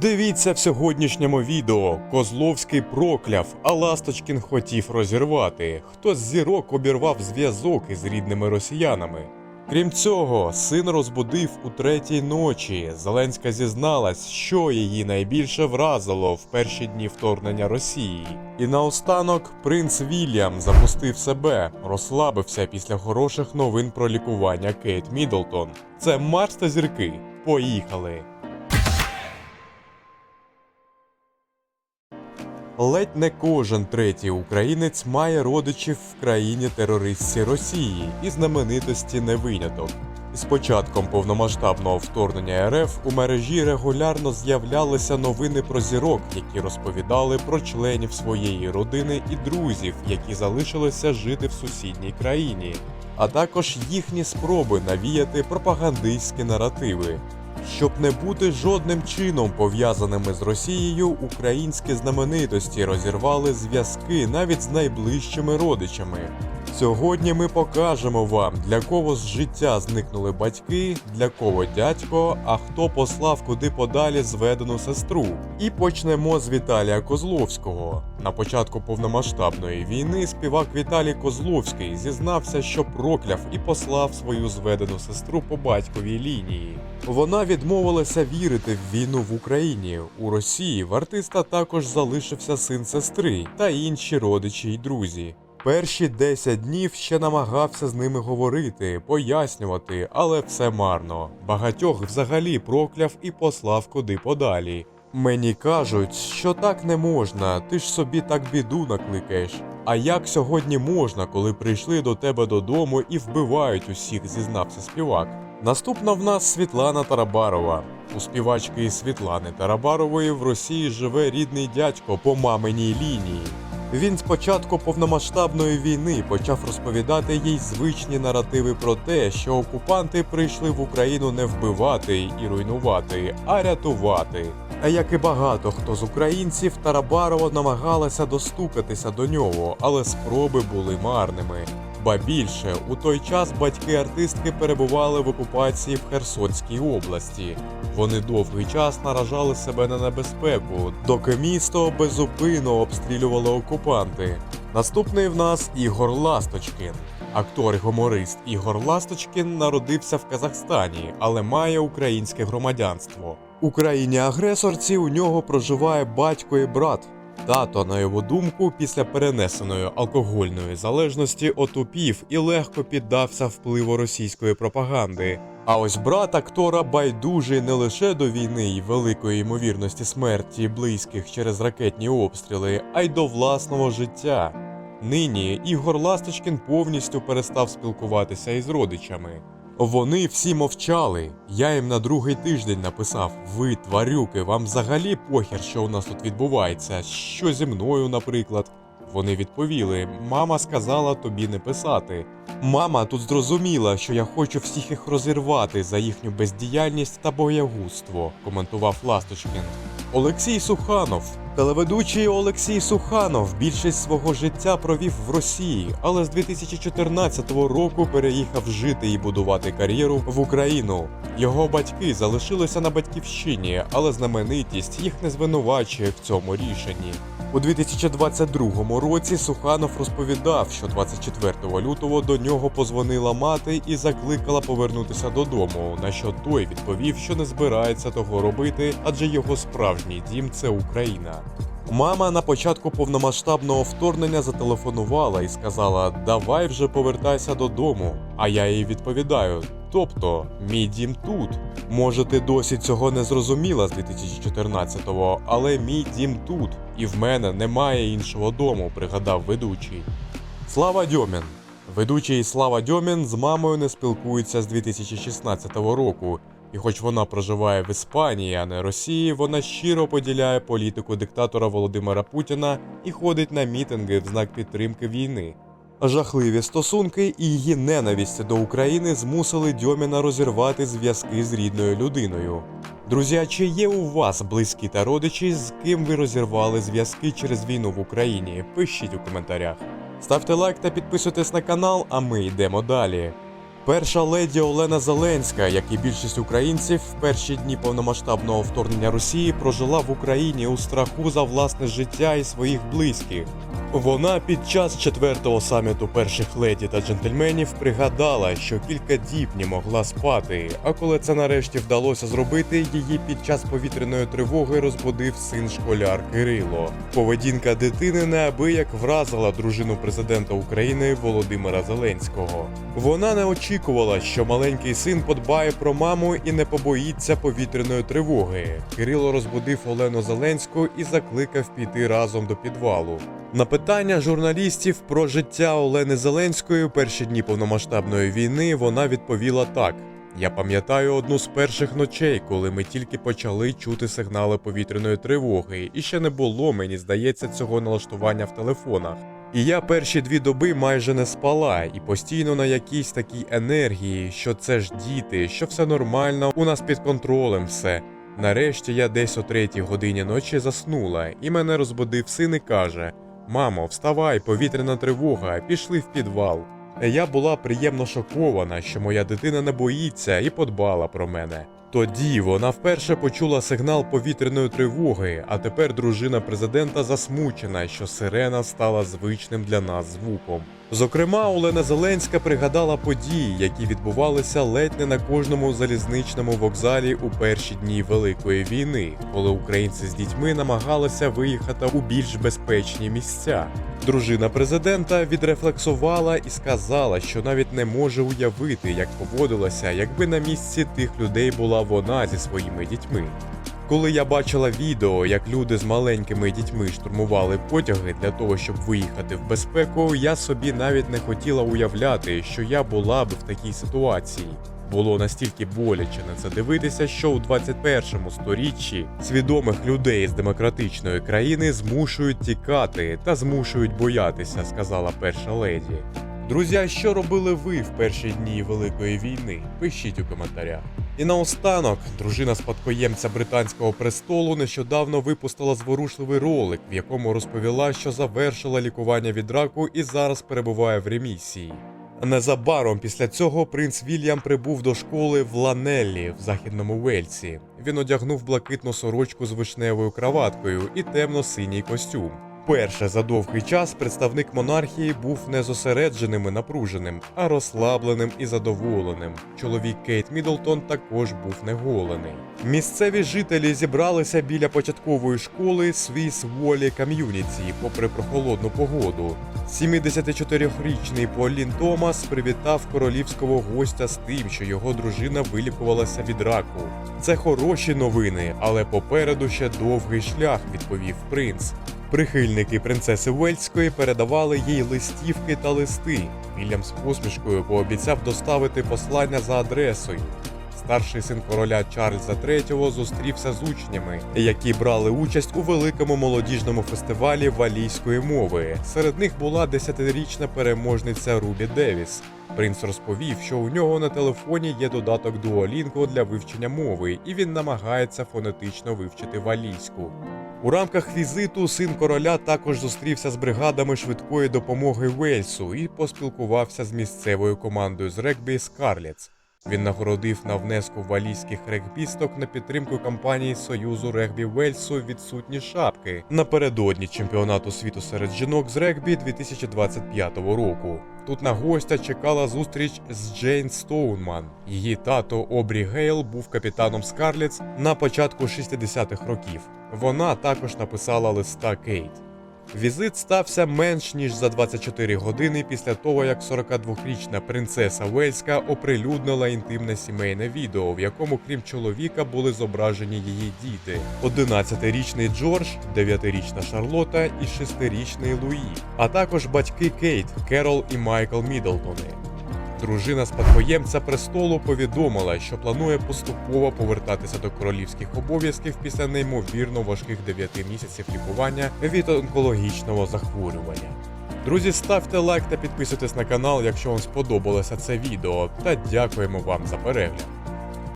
Дивіться в сьогоднішньому відео. Козловський прокляв, а Ласточкін хотів розірвати. Хтось зірок обірвав зв'язок із рідними росіянами. Крім цього, син розбудив у третій ночі. Зеленська зізналась, що її найбільше вразило в перші дні вторгнення Росії. І наостанок принц Вільям запустив себе, розслабився після хороших новин про лікування Кейт Міддлтон. Це Марс та зірки. Поїхали! Ледь не кожен третій українець має родичів в країні терористці Росії, і знаменитості не виняток. З початком повномасштабного вторгнення РФ у мережі регулярно з'являлися новини про зірок, які розповідали про членів своєї родини і друзів, які залишилися жити в сусідній країні, а також їхні спроби навіяти пропагандистські наративи. Щоб не бути жодним чином пов'язаними з Росією, українські знаменитості розірвали зв'язки навіть з найближчими родичами. Сьогодні ми покажемо вам, для кого з життя зникнули батьки, для кого дядько, а хто послав куди подалі зведену сестру. І почнемо з Віталія Козловського. На початку повномасштабної війни співак Віталій Козловський зізнався, що прокляв і послав свою зведену сестру по батьковій лінії. Вона відмовилася вірити в війну в Україні. У Росії в артиста також залишився син сестри та інші родичі й друзі. Перші 10 днів ще намагався з ними говорити, пояснювати, але все марно. Багатьох взагалі прокляв і послав куди подалі. Мені кажуть, що так не можна, ти ж собі так біду накликаєш. А як сьогодні можна, коли прийшли до тебе додому і вбивають усіх, зізнався співак. Наступна в нас Світлана Тарабарова. У співачки Світлани Тарабарової в Росії живе рідний дядько по маминій лінії. Він з початку повномасштабної війни почав розповідати їй звичні наративи про те, що окупанти прийшли в Україну не вбивати і руйнувати, а рятувати. А як і багато хто з українців, Тарабарова намагалася достукатися до нього, але спроби були марними. Ба більше, у той час батьки артистки перебували в окупації в Херсонській області. Вони довгий час наражали себе на небезпеку, доки місто безупинно обстрілювали окупанти. Наступний в нас Ігор Ласточкін. Актор і гуморист Ігор Ласточкін народився в Казахстані, але має українське громадянство. У країні агресорці у нього проживає батько і брат. Тато, на його думку, після перенесеної алкогольної залежності отупів і легко піддався впливу російської пропаганди. А ось брат актора байдужий не лише до війни і великої ймовірності смерті близьких через ракетні обстріли, а й до власного життя. Нині Ігор Ласточкін повністю перестав спілкуватися із родичами. Вони всі мовчали. Я їм на другий тиждень написав: ви, тварюки, вам взагалі похер, що у нас тут відбувається, що зі мною, наприклад. Вони відповіли: мама сказала тобі не писати. Мама тут зрозуміла, що я хочу всіх їх розірвати за їхню бездіяльність та боягузтво, коментував Ласточкін. Олексій Суханов. Телеведучий Олексій Суханов більшість свого життя провів в Росії, але з 2014 року переїхав жити і будувати кар'єру в Україну. Його батьки залишилися на батьківщині, але знаменитість їх не звинувачує в цьому рішенні. У 2022 році Суханов розповідав, що 24 лютого до нього позвонила мати і закликала повернутися додому. На що той відповів, що не збирається того робити, адже його справжній дім це Україна. Мама на початку повномасштабного вторгнення зателефонувала і сказала: Давай вже повертайся додому. А я їй відповідаю: тобто, мій дім тут. Може, ти досі цього не зрозуміла з 2014-го, але мій дім тут, і в мене немає іншого дому, пригадав ведучий. Слава Дьомін. Ведучий Слава Дьомін з мамою не спілкується з 2016 року. І хоч вона проживає в Іспанії, а не Росії, вона щиро поділяє політику диктатора Володимира Путіна і ходить на мітинги в знак підтримки війни. Жахливі стосунки і її ненависть до України змусили Дьоміна розірвати зв'язки з рідною людиною. Друзі, чи є у вас близькі та родичі, з ким ви розірвали зв'язки через війну в Україні? Пишіть у коментарях. Ставте лайк та підписуйтесь на канал, а ми йдемо далі. Перша леді Олена Зеленська, як і більшість українців, в перші дні повномасштабного вторгнення Росії прожила в Україні у страху за власне життя і своїх близьких. Вона під час четвертого саміту перших леді та джентльменів пригадала, що кілька діб не могла спати. А коли це нарешті вдалося зробити, її під час повітряної тривоги розбудив син школяр Кирило. Поведінка дитини неабияк вразила дружину президента України Володимира Зеленського. Вона не очікувала, що маленький син подбає про маму і не побоїться повітряної тривоги. Кирило розбудив Олену Зеленську і закликав піти разом до підвалу. На питання журналістів про життя Олени Зеленської у перші дні повномасштабної війни вона відповіла так: Я пам'ятаю одну з перших ночей, коли ми тільки почали чути сигнали повітряної тривоги, і ще не було, мені здається, цього налаштування в телефонах. І я перші дві доби майже не спала і постійно на якійсь такій енергії, що це ж діти, що все нормально, у нас під контролем все. Нарешті я десь о третій годині ночі заснула, і мене розбудив син і каже: Мамо, вставай, повітряна тривога, пішли в підвал. Я була приємно шокована, що моя дитина не боїться і подбала про мене. Тоді вона вперше почула сигнал повітряної тривоги, а тепер дружина президента засмучена, що сирена стала звичним для нас звуком. Зокрема, Олена Зеленська пригадала події, які відбувалися ледь не на кожному залізничному вокзалі у перші дні Великої війни, коли українці з дітьми намагалися виїхати у більш безпечні місця. Дружина президента відрефлексувала і сказала, що навіть не може уявити, як поводилася, якби на місці тих людей була вона зі своїми дітьми. Коли я бачила відео, як люди з маленькими дітьми штурмували потяги для того, щоб виїхати в безпеку, я собі навіть не хотіла уявляти, що я була б в такій ситуації. Було настільки боляче на це дивитися, що у 21 сторіччі свідомих людей з демократичної країни змушують тікати та змушують боятися, сказала перша леді. Друзі, що робили ви в перші дні Великої війни? Пишіть у коментарях. І наостанок, дружина спадкоємця британського престолу нещодавно випустила зворушливий ролик, в якому розповіла, що завершила лікування від раку і зараз перебуває в ремісії. Незабаром після цього принц Вільям прибув до школи в Ланеллі в західному Уельсі. Він одягнув блакитну сорочку з вишневою краваткою і темно-синій костюм. Перше за довгий час представник монархії був не зосередженим і напруженим, а розслабленим і задоволеним. Чоловік Кейт Міддлтон також був неголений. Місцеві жителі зібралися біля початкової школи Swiss Волі Ком'юніті, попри прохолодну погоду. 74-річний Полін Томас привітав королівського гостя з тим, що його дружина вилікувалася від раку. Це хороші новини, але попереду ще довгий шлях, відповів принц. Прихильники принцеси Уельської передавали їй листівки та листи. Вільям з посмішкою пообіцяв доставити послання за адресою. Старший син короля Чарльза III зустрівся з учнями, які брали участь у великому молодіжному фестивалі валійської мови. Серед них була десятирічна переможниця Рубі Девіс. Принц розповів, що у нього на телефоні є додаток Duolingo для вивчення мови, і він намагається фонетично вивчити валійську. У рамках візиту син короля також зустрівся з бригадами швидкої допомоги Вельсу і поспілкувався з місцевою командою з регбі Скарлетс. Він нагородив на внеску валійських регбісток на підтримку кампанії Союзу регбі Вельсу відсутні шапки напередодні чемпіонату світу серед жінок з регбі 2025 року. Тут на гостя чекала зустріч з Джейн Стоунман. Її тато Обрі Гейл був капітаном Скарлетс на початку 60-х років. Вона також написала листа Кейт. Візит стався менш ніж за 24 години після того, як 42-річна принцеса Уельська оприлюднила інтимне сімейне відео, в якому, крім чоловіка, були зображені її діти: 11-річний Джордж, 9-річна Шарлота і 6-річний Луї, а також батьки Кейт, Керол і Майкл Міддлтони. Дружина спадкоємця престолу повідомила, що планує поступово повертатися до королівських обов'язків після неймовірно важких 9 місяців лікування від онкологічного захворювання. Друзі, ставте лайк та підписуйтесь на канал, якщо вам сподобалося це відео, та дякуємо вам за перегляд.